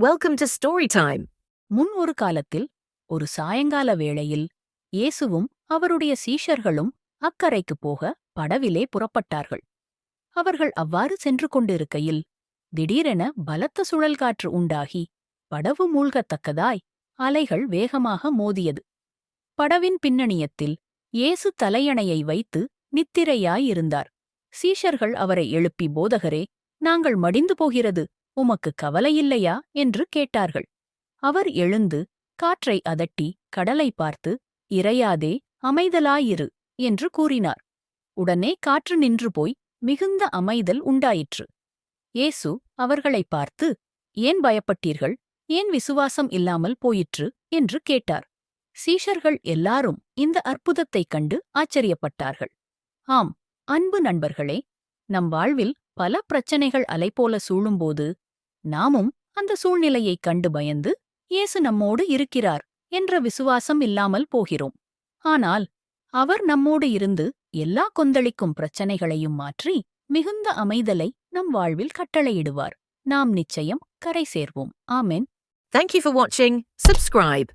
Welcome to story time முன் ஒரு காலத்தில் ஒரு சாயங்கால வேளையில் இயேசுவும் அவருடைய சீஷர்களும் அக்கரைக்குப் போக படவிலே புறப்பட்டார்கள். அவர்கள் அவ்வாறு சென்று கொண்டிருக்கையில் திடீரென பலத்த சுழல் காற்று உண்டாகி படவு மூழ்கத்தக்கதாய் அலைகள் வேகமாக மோதியது. படவின் பின்னணியத்தில் இயேசு தலையணையை வைத்து நித்திரையாயிருந்தார் சீஷர்கள் அவரை எழுப்பி போதகரே நாங்கள் மடிந்து போகிறது. உமக்கு கவலையில்லையா என்று கேட்டார்கள். அவர் எழுந்து காற்றை அதட்டி கடலை பார்த்து இறையாதே அமைதலாயிரு என்று கூறினார். உடனே காற்று நின்று போய் மிகுந்த அமைதல் உண்டாயிற்று. இயேசு அவர்களைப் பார்த்து ஏன் பயப்பட்டீர்கள்? ஏன் விசுவாசம் இல்லாமல் போயிற்று? என்று கேட்டார். சீஷர்கள் எல்லாரும் இந்த அற்புதத்தைக் கண்டு ஆச்சரியப்பட்டார்கள். ஆம் அன்பு நண்பர்களே நம் வாழ்வில் பல பிரச்சனைகள் அலைபோல சூழும்போது நாமும் அந்த சூழ்நிலையைக் கண்டு பயந்து இயேசு நம்மோடு இருக்கிறார் என்ற விசுவாசம் இல்லாமல் போகிறோம் ஆனால் அவர் நம்மோடு இருந்து எல்லா கொந்தளிக்கும் பிரச்சனைகளையும் மாற்றி மிகுந்த அமைதலை நம் வாழ்வில் கட்டளையிடுவார் நாம் நிச்சயம் கரை சேர்வோம் ஆமென் Thank you for watching. Subscribe.